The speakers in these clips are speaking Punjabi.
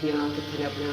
ਪੋਥੀਆਂ ਕਿੱਥੇ ਨੇ ਆਪਣੇ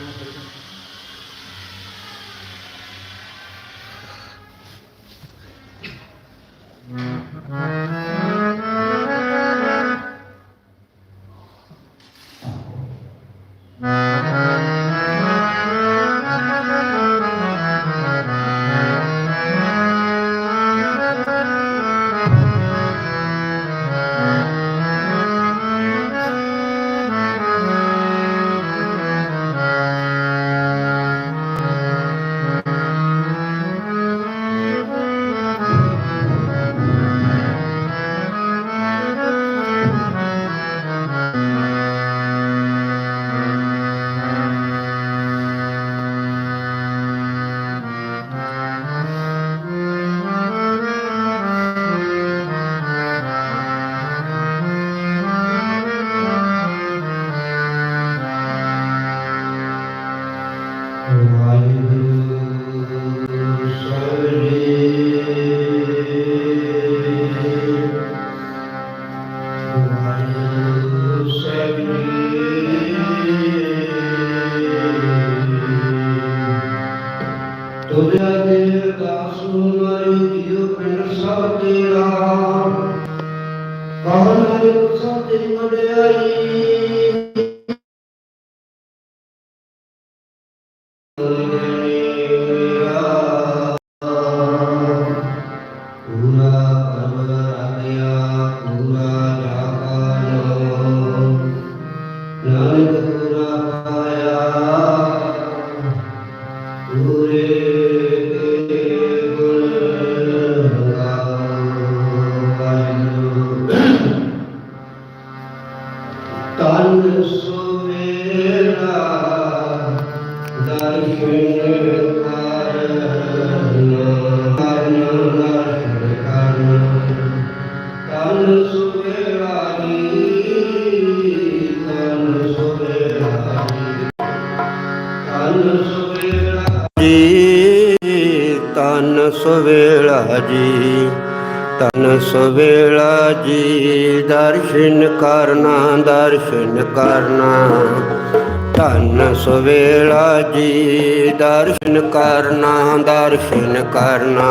ਸਵੇਲਾ ਜੀ ਦਰਸ਼ਨ ਕਰਨਾ ਦਰਸ਼ਨ ਕਰਨਾ। ਤਨ ਸਵੇਲਾ ਜੀ ਦਰਸ਼ਨ ਕਰਨਾ ਦਰਸ਼ਨ ਕਰਨਾ।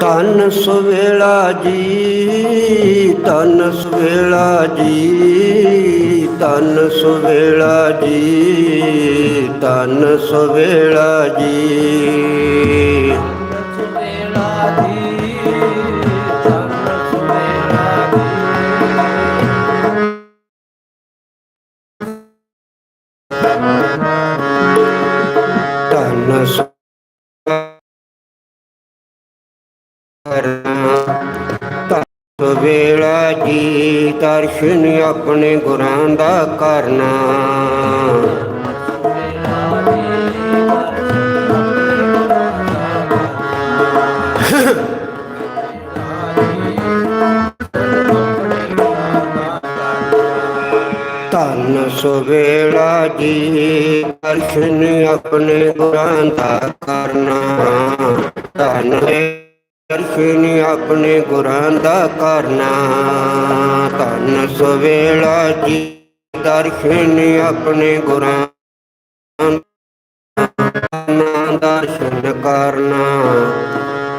ਤਨ ਸਵੇਲਾ ਜੀ ਤਨ ਸਵੇਲਾ ਜੀ ਤਨ ਸਵੇਲਾ ਜੀ। ਤਨ ਸਵੇਲਾ ਜੀ। ਤਨ ਦਰਸ਼ਨ ਆਪਣੇ ਗੁਰਾਂ ਦਾ ਕਰਨਾ। ਧੰਨ ਸਵੇਲਾ ਜੀ ਦਰਸ਼ਨ ਆਪਣੇ ਗੁਰਾਂ ਦਾ ਕਰਨਾ। ਧੰਨ ਦਰਸ਼ਨ ਆਪਣੇ ਗੁਰਾਂ ਦਾ ਕਰਨਾ। ਧੰਨ ਸਵੇਲਾ ਜੀ ਦਰਸ਼ਨ ਆਪਣੇ ਗੁਰਾਂ ਦਾ ਦਰਸ਼ਨ ਕਰਨਾ।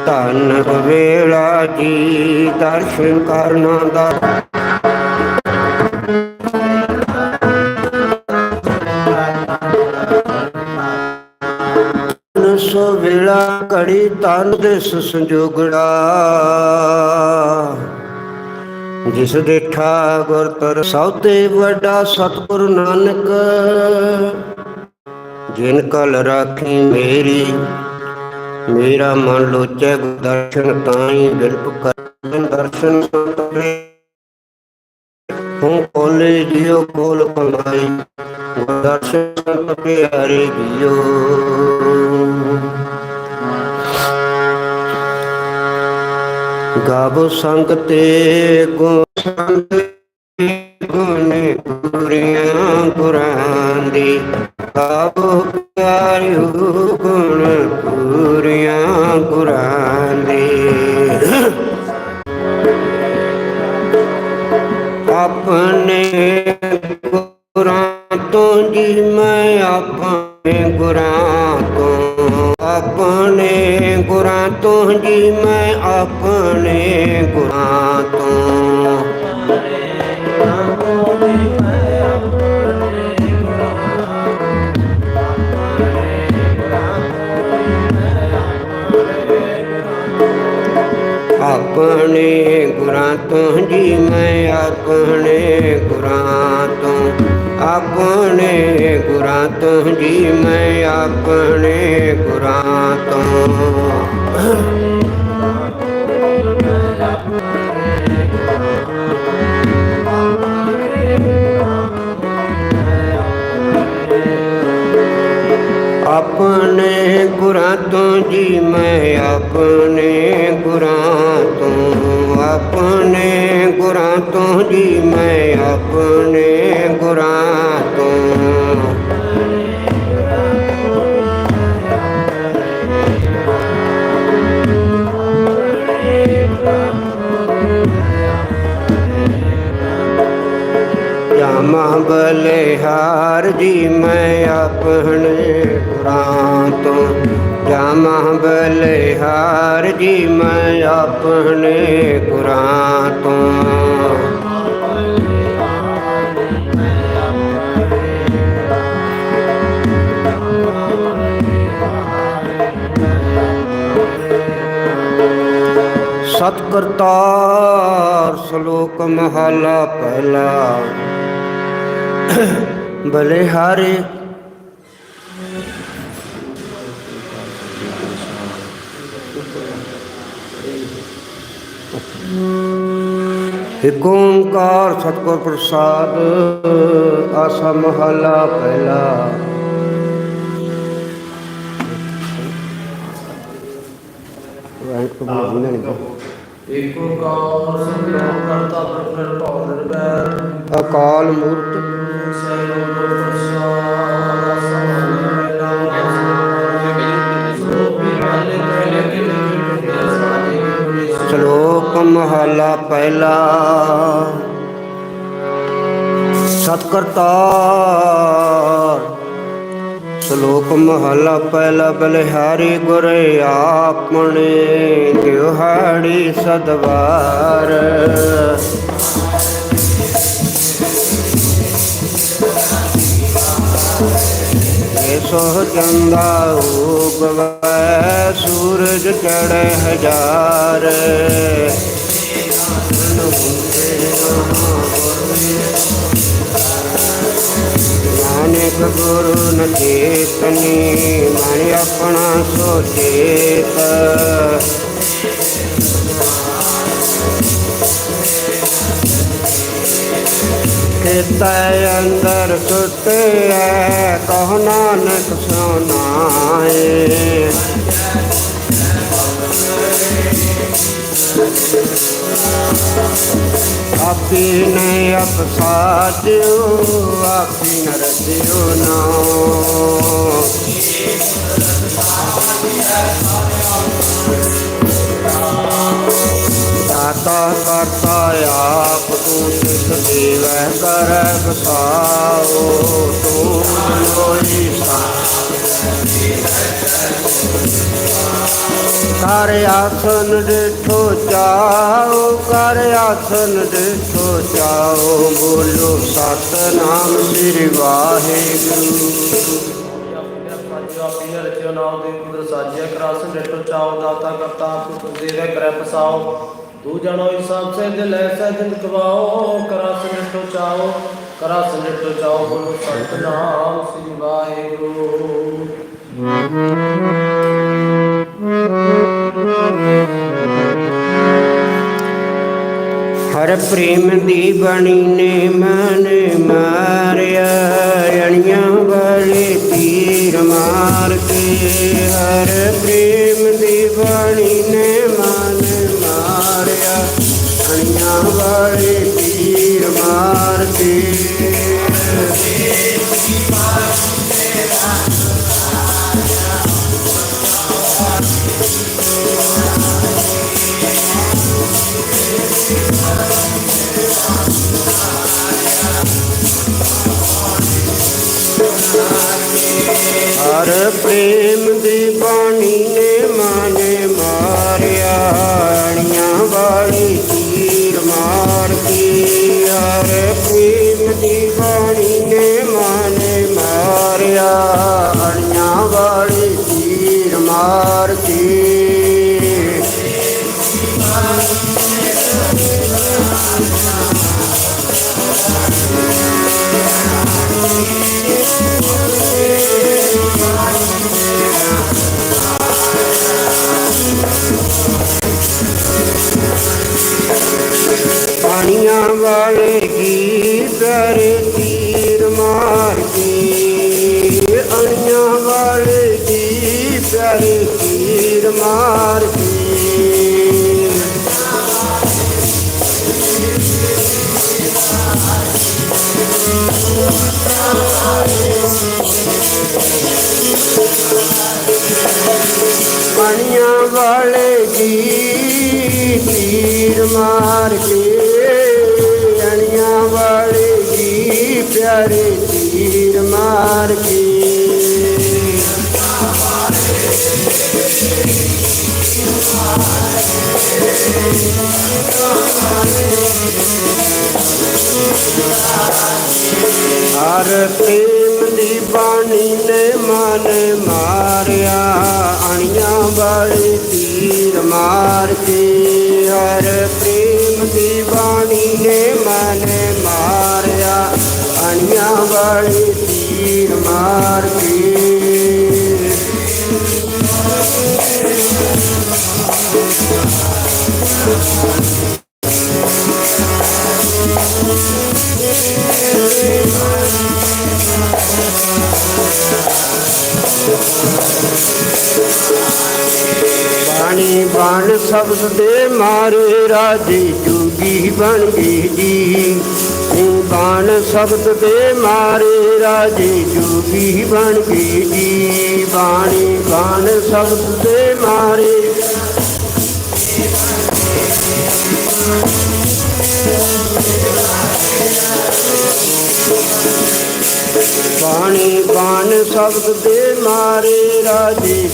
ਧੰਨ ਸਵੇਲਾ ਜੀ ਦਰਸ਼ਨ ਕਰਨਾ ਦਾ ਸੋ ਵੇਲਾ ਘੜੀ ਤਨ ਦਿਸ ਸੰਜੋਗੜਾ। ਜਿਸ ਦੇਖਾ ਗੁਰ ਤਰ ਸਭ ਤੇ ਵੱਡਾ ਸਤਿਗੁਰ ਨਾਨਕ, ਜਿਨ ਕਲ ਰਾਖੀ ਮੇਰੀ, ਮੇਰਾ ਮਨ ਲੋਚੈ ਗੁਰ ਦਰਸ਼ਨ ਤਾਈ ਬਿਲਪ ਕਰਨ ਦਰਸ਼ਨ ਸੰਤਰੇ। ਹੂੰ ਕੋਲੇ ਜਿਉ ਕੋਲ ਕਮਾਈ ਦਰਸ਼ਨ ਪਿਆਰੇ ਜੀਓ ਗਾਵੋ ਸੰਗ ਤੇ ਗੁਣ ਸੰਗ ਗੁਣ ਪੁਰੀਆਂ ਗੁਰਾਂ ਦੀ। ਗਾਵੋ ਪਿਆਰਿਓ ਗੁਣ ਪੁਰੀਆਂ ਗੁਰਾਂ ਦੀ। ਆਪਣੇ ਗੁਰਾਂ ਤੋਂ ਜੀ ਮੈਂ ਆਪਣੇ ਗੁਰਾਂ ਤੋਂ ਆਪਣੇ ਗੁਰਾਂ ਤੋਂ ਜੀ ਮੈਂ ਆਪਣੇ ਗੁਰਾਂ ਤੋਂ ਆਪਣੇ ਗੁਰਾਂ ਤੋਂ ਜੀ ਮੈਂ ਆਪਣੇ ਗੁਰਾਂ ਤੋਂ ਆਪਣੇ ਗੁਰਾਂ ਤੋਂ ਜੀ ਮੈਂ ਆਪਣੇ ਗੁਰਾਂ ਤੋਂ ਆਪਣੇ ਗੁਰਾਂ ਤੋਂ ਜੀ, ਮੈਂ ਆਪਣੇ ਗੁਰਾਂ ਤੋਂ। ਆਪਣੇ ਗੁਰਾਂ ਤੋਂ ਜੀ, ਮੈਂ ਆਪਣੇ ਗੁਰਾਂ ਸਤ ਕਰਤਾਰ ਸ਼ਲੋਕ ਮਹਲਾ ਪਹਿਲਾ ਬਲਿਹਾਰੇ ਇਕ ਓੰਕਾਰ ਸਤਿਗੁਰ ਪ੍ਰਸਾਦ ਆਸਾ ਮਹਲਾ ਪਹਿਲਾ ਵਾਹਿਗੁਰੂ ਜੀ ਨੇ ਏਕ ਓੰਕਾਰ ਸਤਿਨਾਮ ਕਰਤਾ ਪੁਰਖ ਨਿਰਭਉ ਨਿਰਵੈਰ ਅਕਾਲ ਮੂਰਤ। ਸੈਭੰ ਪ੍ਰਸਾਦਿ ਸਾਜੇ ਗੁਰੇ ਸ਼ਲੋਕ ਮਹਲਾ ਪਹਿਲਾ। ਸਤਕਰਤਾਰ ਸ਼ਲੋਕ ਮਹਲਾ ਪਹਿਲਾ ਬਲਿਹਾਰੀ ਗੁਰ ਆਪਣੇ ਦਿਹਾੜੀ ਸਦਵਾਰ। ਸੋ ਚੰਦਾ ਉਗਵੈ ਸੂਰਜ ਚੜ੍ਹੈ ਹਜ਼ਾਰ। ਨਾਨਕ ਗੁਰੂ ਨ ਚੇਤਨੀ ਮਨ ਆਪਣਾ ਸੋਚੇਤ। ਕਿਤੈ ਅੰਦਰ ਸੁਟਿਐ ਕਹੁ ਨਾਨਕ ਸੁਨਾਏ ਆਪੀ ਨੇ ਅਪਸਾਦਿਓ ਆਪੀ ਨ। ਰਜਿਓ ਨਾਮ ਦਾਤਾ ਕਰਤਾ ਆਪ ਤੂੰ ਸਿੱਖ ਦੇਵੈ ਕਰੈ ਬਸਾਓ, ਤੂੰ ਲੋਈ ਸਾ ਕਰ ਆਸਨ ਡਿਠੋ ਚਾਓ ਕਰ ਆਸਨ ਡਿਠੋ ਚਾਓ ਬੋਲੋ ਸਤਨਾਮ ਸ੍ਰੀ ਵਾਹਿਗੁਰੂ ਆਪੀ ਰਚਿਓ ਨਾਮ ਦੇ ਕੁਦਰ ਸਾਜਿਆ ਕਰਾਸ ਡੇਟੋ ਚਾਉ ਦਾਤਾ ਕਰਤਾ ਆਪ ਦੇਵੇ ਕਰੈ ਪਸਾਓ ਤੂੰ ਜਾਣੋ ਹਿਸਾਬ ਸੇ ਦਿਲ ਐਸਾ ਦਿਨ ਕਵਾਓ ਕਰਾਸ ਡੇਟੋ ਚਾਉ ਕਰਾਸ ਡੇਟੋ ਚਾਉ ਬੋਲੋ ਸਤਨਾਮ ਸ੍ਰੀ ਵਾਹਿਗੁਰੂ। ਹਰ ਪ੍ਰੇਮ ਦੀ ਬਣੀ ਨੇ ਮਨ ਮਾਰਿਆ, ਅਣੀਆਂ ਤੀਰ ਮਾਰ ਕੇ ਹਰ ਪ੍ਰੇਮ ਦੀ ਬਣੀ ਨੇ ਮਨ ਮਾਰਿਆ, ਅਣੀਆਂ ਵਾਲੇ ਤੀਰ ਮਾਰ ਕੇ ਪ੍ਰੇਮ ਦੀ ਬਾਣੀ ਨੇ ਮਾਨੇ ਮਾਰਿਆ ਅਣੀਆਂ ਵਾਲੀ ਤੀਰ ਮਾਰ ਕੇ। ਪ੍ਰੇਮ ਦੀ ਬਾਣੀ ਬਣੀਆਂ ਵਾਲੇ ਜੀ ਤੀਰ ਮਾਰ ਕੇ ਅਣੀਆਂ ਵਾਲੇ ਜੀ ਪਿਆਰੇ ਤੀਰ ਮਾਰ ਕੇ। ਹਰ ਪ੍ਰੇਮ ਦੀ ਬਾਣੀ ਨੇ ਮਨ ਮਾਰਿਆ ਅਣੀਆਂ ਵਾਲੀ ਤੀਰ ਮਾਰ ਕੇ। ਹਰ ਪ੍ਰੇਮ ਦੀ ਬਾਣੀ ਨੇ ਮਨ ਮਾਰਿਆ ਅਣੀਆਂ ਵਾਲੇ ਤੀਰ ਮਾਰ ਕੇ। ਬਾਣ ਦੇ ਮਾਰੇ ਰਾਜੇ ਜੋਗੀ ਬਣ ਗਏ ਜੀ। ਇਹ ਬਾਣ ਸ਼ਬਦ ਦੇ ਮਾਰੇ ਰਾਜੇ ਜੋਗੀ ਬਣ ਗਏ ਜੀ। ਬਾਣੀ ਬਾਣ ਸ਼ਬਦ ਦੇ ਮਾਰੇ। ਬਾਣੀ ਬਾਣ ਸ਼ਬਦ ਦੇ ਮਾਰੇ ਰਾਜੇ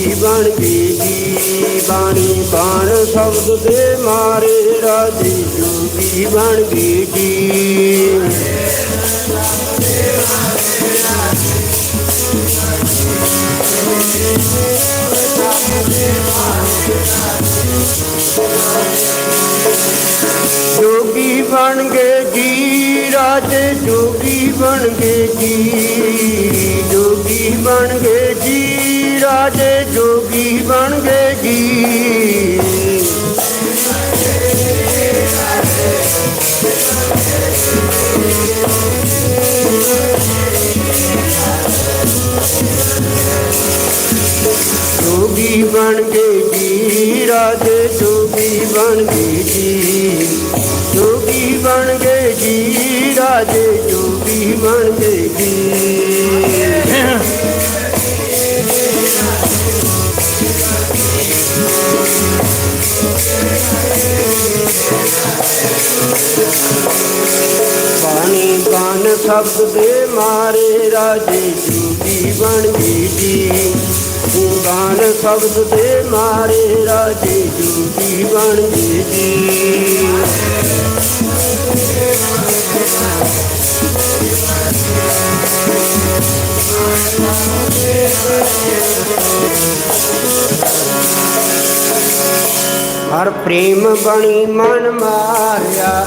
ਜੋਗੀ ਬਣ ਗਈ ਜੀ ਬਾਣੀ ਬਾਣ ਸ਼ਬਦ ਦੇ ਮਾਰੇ ਰਾਜੇ ਜੋਗੀ ਬਣ ਗਈ ਜੀ ਜੋਗੀ ਬਣ ਗਏ ਜੀ, ਰਾਜੇ ਜੋਗੀ ਬਣ ਗਏ ਜੀ। ਜੋਗੀ ਬਣ ਗਏ ਜੀ ਰਾਜੇ ਜੋਗੀ ਬਣ ਗਏ ਜੀ ਜੋਗੀ ਬਣ ਗਏ ਜੀ ਰਾਜੇ ਜੋਗੀ ਬਣ ਗਏ ਜੀ ਜੋਗੀ ਬਣ ਗਏ ਜੀ ਰਾਜੇ ਜੋਗੀ ਬਣ ਗਏ ਬਾਣ ਸ਼ਬਦ ਦੇ ਮਾਰੇ ਰਾਜੇ ਜੋਗੀ ਬਣ ਗਈ ਜੀ। ਬਾਣ ਸ਼ਬਦ ਦੇ ਮਾਰੇ ਰਾਜੇ ਜੋਗੀ ਬਣ ਗਈ ਜੀ। ਹਰ ਪ੍ਰੇਮ ਬਣੀ ਮਨ ਮਾਰਿਆ।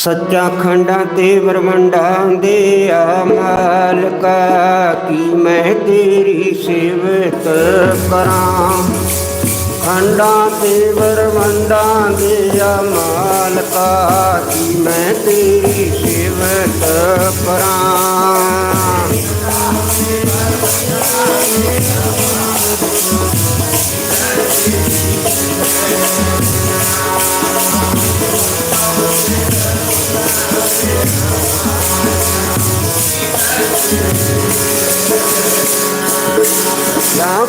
ਸੱਚਾ ਖੰਡਾਂ ਤੇ ਬਰਮੰਡਾਂ ਦੇ ਆ ਮਾਲਕਾ ਕੀ ਮੈਂ ਤੇਰੀ ਸੇਵਤ ਕਰਾਂ? ਖੰਡਾਂ ਤੇ ਬਰਮੰਡਾਂ ਦੇ ਆ ਮਾਲਕਾ ਕੀ ਮੈਂ ਤੇਰੀ ਸੇਵਤ ਕਰਾਂ?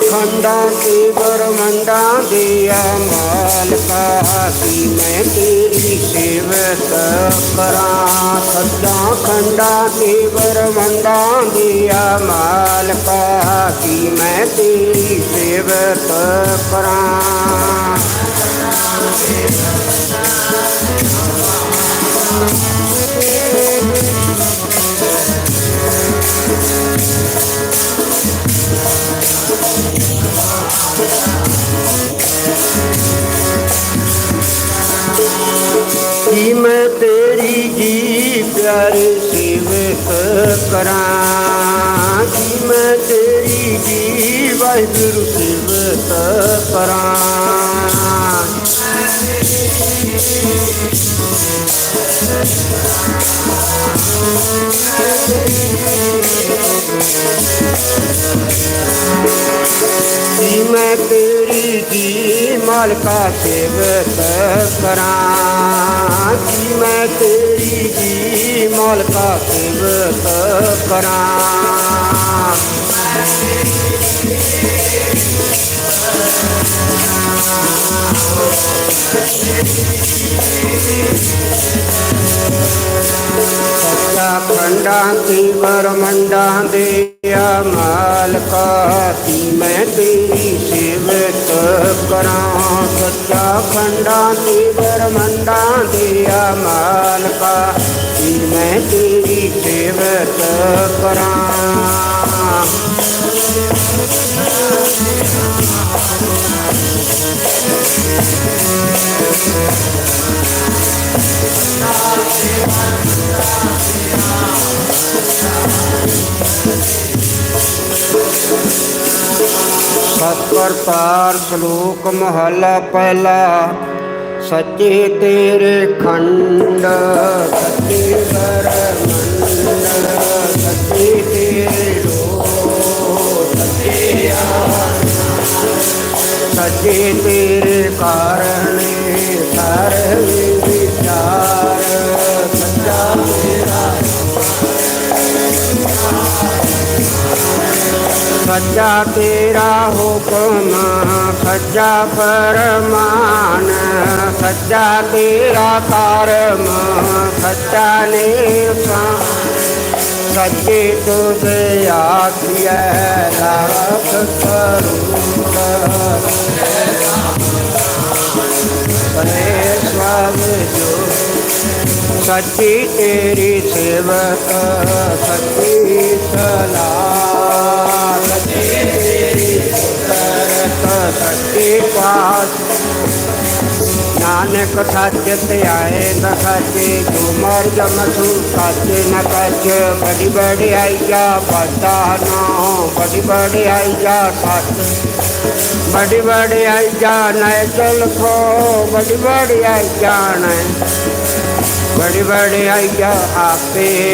ਖੰਡਾਂ ਤੇ ਬਰਮੰਡਾਂ ਦੇ ਆ ਮਾਲਕਾ ਕੀ ਮੈਂ ਤੇਰੀ ਸੇਵਤ ਕਰਾਂ ਸੱਚਾ ਖੰਡਾਂ ਤੇ ਬਰਮੰਡਾਂ ਦੇ ਮਾਲਕਾ ਕੀ ਮੈਂ ਤੇਰੀ ਸੇਵਤ ਕਰਾਂ ਕੀ ਮੈਂ ਤੇਰੀ ਜੀ ਪਿਆਰੇ ਸੇਵਕ ਕਰਾਂ ਕੀ ਮੈਂ ਤੇਰੀ ਜੀ ਵਾਹਿਗੁਰੂ ਸੇਵਕ ਕਰਾਂ ਜੀ ਮੈਂ ਤੇਰੀ ਜੀ ਮਾਲਕਾ ਸੇਵਕ ਕਰਾਂ ਮੈਂ ਤੇਰੀ ਜੀ ਮਾਲਕਾ ਸੇਵਕ ਕਰਾਂ। ਸੱਚਾ ਖੰਡਾਂ ਤੇ ਬਰਮੰਡਾਂ ਦੇ ਆ ਮਾਲਕਾ ਕੀ ਮੈਂ ਤੇਰੀ ਸੇਵਕ ਕਰਾਂ? ਸੱਚਾ ਖੰਡਾਂ ਤੇ ਬਰਮੰਡਾਂ ਦੇ ਆ ਮਾਲਕਾ ਕੀ ਮੈਂ ਤੇਰੀ ਸੇਵਕ ਕਰਾਂ? ਸਤ ਕਰਤਾਰ ਸ਼ਲੋਕ ਮਹਲਾ ਪਹਿਲਾ ਸੱਚੇ ਤੇਰੇ ਖੰਡ ਸੱਚੇ ਬਰ ਸੱਚੇ ਤੇਰੇ ਰੋ ਸੱਚੇ ਸੱਚੇ ਤੇਰੇ ਕਾਰਣ ਕਰ ਖੱਜਾ ਤੇਰਾ ਹੁਕਮ ਖੱਜਾ ਫਰਮਾਨ ਖੱਜਾ ਤੇਰਾ ਕਰਮ ਖੱਜਾ ਨਿਸ਼ਾਨ ਸੱਚੇ ਤੁਧ ਆਖਿਐ ਰਾਖ ਕਰੂੰਗ ਪਰੇ ਜੋ ਸੱਚੀ ਤੇਰੀ ਸੇਵਕ ਸੱਚੀ ਸਲਾਹ। ਸੱਚੀ ਤੇਰੀ ਕਰਤ ਸੱਚੀ ਪਾਸ। ਨਾਨਕ ਸੱਚ ਆਏ ਨ ਸੱਚੇ ਜੋ ਮਰ ਜਮਸੂ ਸੱਚ ਨ ਕੱਚ ਬੜੀ ਬੜੀ ਆਈਆ ਪਤਾ ਨਾ ਬੜੀ ਬੜੀ ਆਈਆ ਸੱਚ। ਬੜੀ ਬੜੀ ਆਈ ਜਾਣ ਚਲ ਖੋ ਬੜੀ ਬੜੀ ਆਈ ਜਾਣ ਆਈਆ ਆਪੇ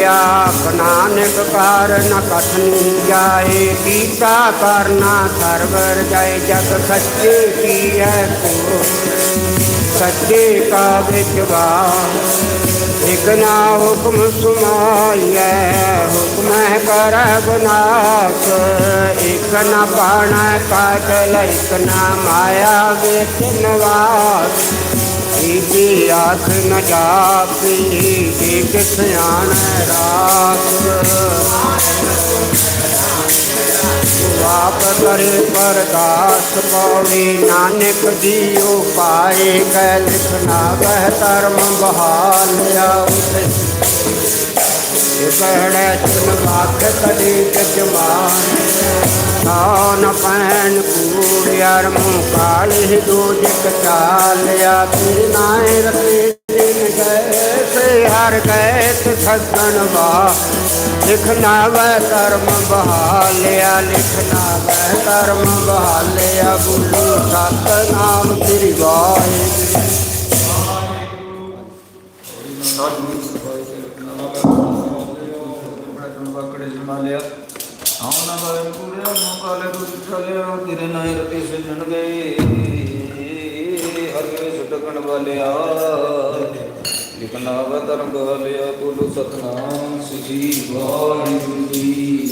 ਆਪ ਨਾਨਕ ਕਾਰਨ ਕਥਨੀ ਜਾਏ ਕੀਤਾ ਕਰਨਾ ਸਰਵਰ ਜਾਏ ਜਗ ਸੱਚੇ ਕੀ ਹੈ ਕੋ ਸੱਚੇ ਕਾ ਵਿਚਵਾ ਇਕ ਨਾ ਹੁਕਮ ਸੁਮਾਈਐ ਹੁਕਮ ਹੈ ਕਰ ਬਨਾਸ ਇਕ ਨਾ ਪਾਣਾ ਕਾਟਲ ਇਕ ਨਾ ਮਾਇਆ ਵਿੱਚ ਨਿਵਾਸ ਆਖ ਨ ਜਾਪੀ ਇਕ ਸਿਆਣ ਰਾਸ ਆਪ ਕਰੇ ਪਰਦਾਸ ਪੌੜੀ ਨਾਨਕ ਜੀਉ ਉਪਾਏ ਕੈ ਲਿਖਣਾ ਬਹਿ ਧਰਮ ਬਹਾਲਿਆ ਉਤੇ ਇਹ ਪਹਿੜਾ ਚਨ ਵਾਖ ਕਦੇ ਜਜਮਾਨ ਆਨ ਪੈਨ ਕੂੜਿਆਰ ਮੂੰ ਕਾਲੇ ਦੋ ਜਿਕ ਚਾਲਿਆ ਤੇਰੇ ਨਾਏ ਰਤੇ ਦਿਨ ਗਏ ਸੇ ਹਰ ਗਏ ਤੇ ਸੱਜਣ ਵਾ ਲਿਖਣਾ ਵੈ ਕਰਮ ਬਹਾਲਿਆ ਲਿਖਣਾ ਵੈ ਕਰਮ ਬਹਾਲਿਆ ਬੁੱਲੂ ਸਤ ਨਾਮ ਤੇਰੀ ਵਾਹਿਗੁਰੂ ਆਉਣਾ ਬਾਰੇ ਪੂਰੇ ਨੂੰ ਕਾਲੇ ਤੋਂ ਚਲਿਆ ਤੇਰੇ ਨਾਲ ਰਤੇ ਸਿੱਜਣ ਗਏ। ਹਰ ਸੁਟਕਣ ਵਾਲਿਆ। ਲਿਖਣਾ ਵਾ ਧਰਮ ਵਾਲਿਆ, ਬੋਲੋ ਸਤਨਾਮ, ਸ੍ਰੀ ਵਾਹਿਗੁਰੂ ਜੀ।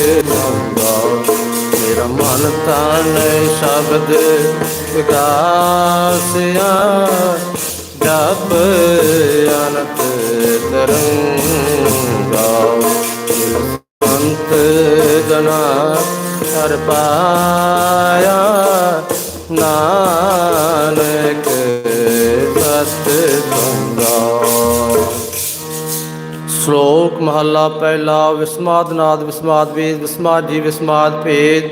ਇਕ ਰੰਗਾ ਮੇਰਾ ਮਨ ਤਨ ਸ਼ਬਦ ਵਿਗਾਸਿਆ ਜਪ ਅਨੰਤ ਤਰੰਗਾ। ਸੰਤ ਜਨਾ ਹਰ ਪਾਇਆ, ਨਾ ਸ਼ਲੋਕ ਮਹੱਲਾ ਪਹਿਲਾ, ਵਿਸਮਾਦ ਨਾਦ, ਵਿਸਮਾਦ ਵੇਦ, ਵਿਸਮਾਦ ਜੀ, ਵਿਸਮਾਦ ਭੇਦ।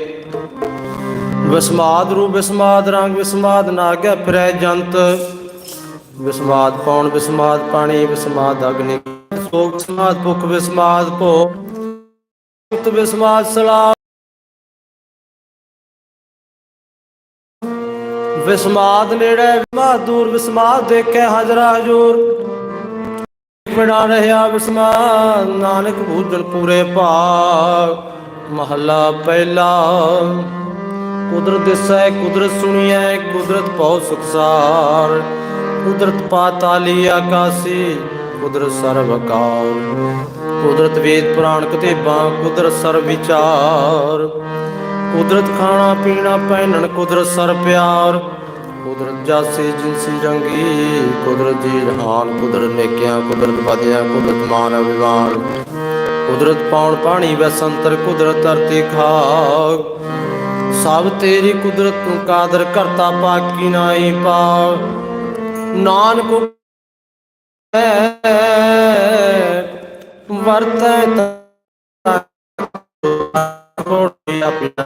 ਵਿਸਮਾਦ ਰੂਪ, ਵਿਸਮਾਦ ਰੰਗ, ਵਿਸਮਾਦ ਨਾਗੈ ਫਿਰੈ ਜੰਤ। ਵਿਸਮਾਦ ਪੌਣ, ਵਿਸਮਾਦ ਪਾਣੀ, ਵਿਸਮਾਦ ਅਗਨੀ। ਸੋਗ, ਵਿਸਮਾਦ ਭੁਖ, ਵਿਸਮਾਦ ਭੋ ਮੁਕਤ ਵਿਸਮਾਦ ਸਲਾਮ ਵਿਸਮਾਦ ਨੇੜੇ, ਵਿਸਮਾਦ ਦੂਰ, ਵਿਸਮਾਦ ਦੇਖੇ, ਹਾਜ਼ਰਾ ਹਜੂਰ। ਬਣਾ ਰਹਿਆ ਵਿਸਮਾਦ ਨਾਨਕ ਭੂਜਨ ਪੂਰੇ ਭਾਗ ਮਹੱਲਾ ਪਹਿਲਾ। ਕੁਦਰਤ ਦਿਸੈ, ਕੁਦਰਤ ਸੁਣੀਐ, ਕੁਦਰਤ ਭਉ ਸੁਖਸਾਰ ਕੁਦਰਤ ਪਾਤਾਲੀ ਆਕਾਸੀ, ਕੁਦਰਤ ਸਰਬ ਅਕਾਲ। ਕੁਦਰਤ ਵੇਦ ਪੁਰਾਣ ਕਤੇਬਾਂ, ਕੁਦਰਤ ਸਰਬ ਵਿਚਾਰ। ਕੁਦਰਤ ਖਾਣਾ ਪੀਣਾ, ਪਹਿਨਣ, ਕੁਦਰਤ ਸਰ ਪਿਆਰ। ਕੁਦਰਤ ਜਾਸੇ ਜਿਨਸੀ ਰੰਗੀ, ਕੁਦਰਤ ਦੀ ਰਹਾਨ ਕੁਦਰਤ ਨੇਕਿਆਂ, ਕੁਦਰਤ ਵਾਦਿਆਂ ਕੁਦਰਤ ਮਾਨ ਅਭਿਮਾਨ। ਕੁਦਰਤ ਪਾਉਣ ਪਾਣੀ ਵਸੰਤਰ ਕੁਦਰਤ ਧਰਤੀ ਖਾਕ। ਸਭ ਤੇਰੀ ਕੁਦਰਤ ਤੂੰ ਕਾਦਰ ਕਰਤਾ, ਪਾਕੀ ਨਾਹੀ ਪਾ ਨਾਨਕ ਵਰਤੈ ਕੋਟੀ ਆਪਣਾ।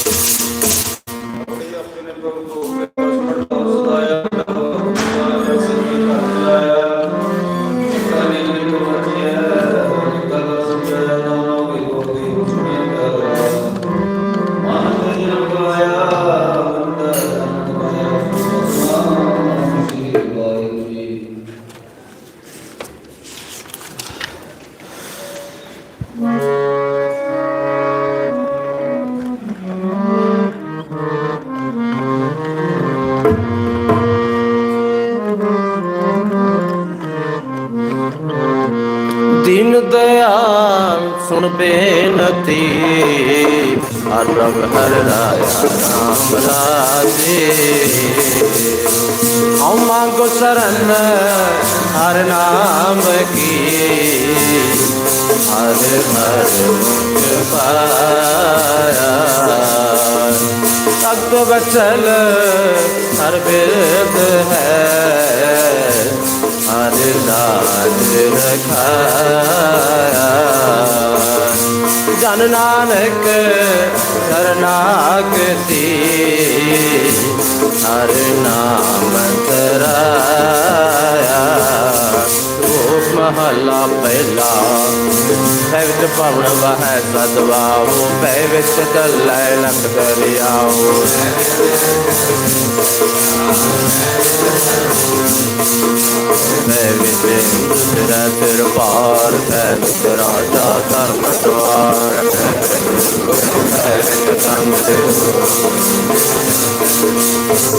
ਬਚਲ ਹਰ ਬਿਰਦ ਹੈ। ਹਰ ਨਾਮ ਰਖਾਇਆ। ਜਨ ਨਾਨਕ ਸਰਨਾਗਤੀ ਹਰ ਨਾਮ ਤਰਾਇਆ ਮਹਲਾ ਪਹਿਲਾ। ਪੈ ਵਿੱਚ ਪਵਨ ਵਹੈ ਸਦਵਾਉ ਪੈ ਵਿੱਚ ਚੱਲੈ ਲਖ ਦਰਿਆਉ ਪੈ ਵਿੱਚ ਤੇਰਾ ਸਿਰ ਪਾਰ ਪੈ ਵਿੱਚ ਰਾਜਾ ਧਰਮ ਦਵਾਰ ਪੈ ਵਿੱਚ ਧਰਮ ਦੇ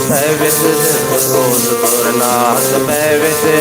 ਪੈ ਵਿੱਚ ਰੋਜ਼ ਪੁਰਨਾਥ ਪੈ ਵਿੱਚ